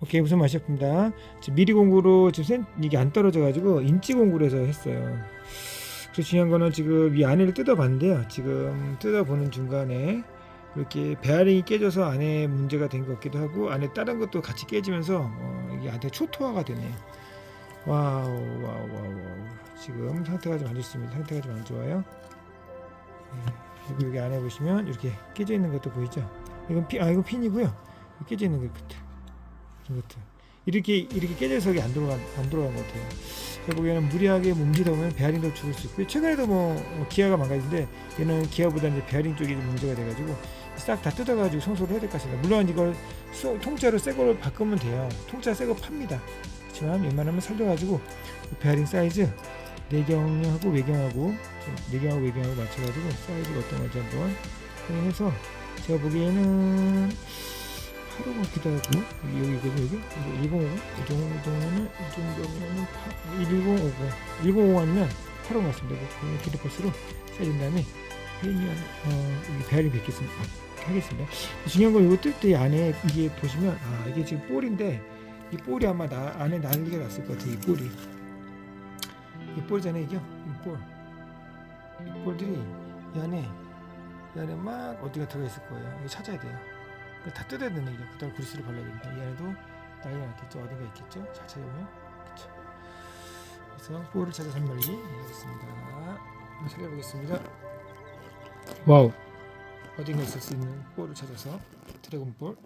오케이 무슨 맛이었습니다. 미리 공구로 지금 센 이게 안 떨어져가지고 인치 공구로 해서 했어요. 그래서 중요한 거는 지금 이 안에를 뜯어봤는데요. 지금 뜯어보는 중간에 이렇게 베어링이 깨져서 안에 문제가 된 것 같기도 하고 안에 다른 것도 같이 깨지면서 어, 이게 안에 초토화가 되네요. 와우 와우 와우 와우 지금 상태가 좀 안 좋습니다. 상태가 좀 안 좋아요. 네, 그리고 여기 안에 보시면 이렇게 깨져 있는 것도 보이죠? 이건 피, 아 이건 핀이고요. 깨져 있는 것 같아. 이것도 이렇게 이렇게 깨져서 안 들어간 안 들어간 것 같아요. 결국에는 무리하게 문제다 보면 베어링도 죽을 수 있고요. 최근에도 뭐 어, 기아가 망가진데 얘는 기아보다 이제 베어링 쪽이 좀 문제가 돼가지고 싹 다 뜯어가지고 청소를 해야 될 것 같습니다. 물론 이걸 소- 통짜로 새 걸로 바꾸면 돼요. 통짜 새거 팝니다. 그렇지만 웬만하면 살려가지고 그 베어링 사이즈 내경하고 외경하고 좀 내경하고 외경하고 맞춰가지고 사이즈가 어떤 건지 한번 확인해서 제가 보기에는 8호 같기도 하고 여기 여기 여기 여기 105이 정도면은 이 정도면은 1050 1050 아니면 8호 같습니다. 그 기대버스로 세준 다음에 페이니언 어 베어링 뵙겠습니다. 아, 하겠습니다. 중요한 건 이거 뜰 때 안에 이게 보시면 아 이게 지금 볼인데 이 볼이 아마 나 안에 난리가 났을 것 같아요. 이 볼이 이 볼잖아요, 이게 이 볼. 이 볼들이 이 안에 이 안에 막 어디가 들어가 있을 거예요. 이거 찾아야 돼요. 그거 다 뜯어야 되는 얘기죠. 그다음 그리스를 발라야 됩니다. 이 안에도 난리가 났겠죠. 어딘가 있겠죠. 잘 찾아보면 그렇죠. 그래서 볼을 찾아서 한마리 해보겠습니다. 한번 찾아보겠습니다. 와우. 어딘가 있을 수 있는 볼을 찾아서 드래곤 볼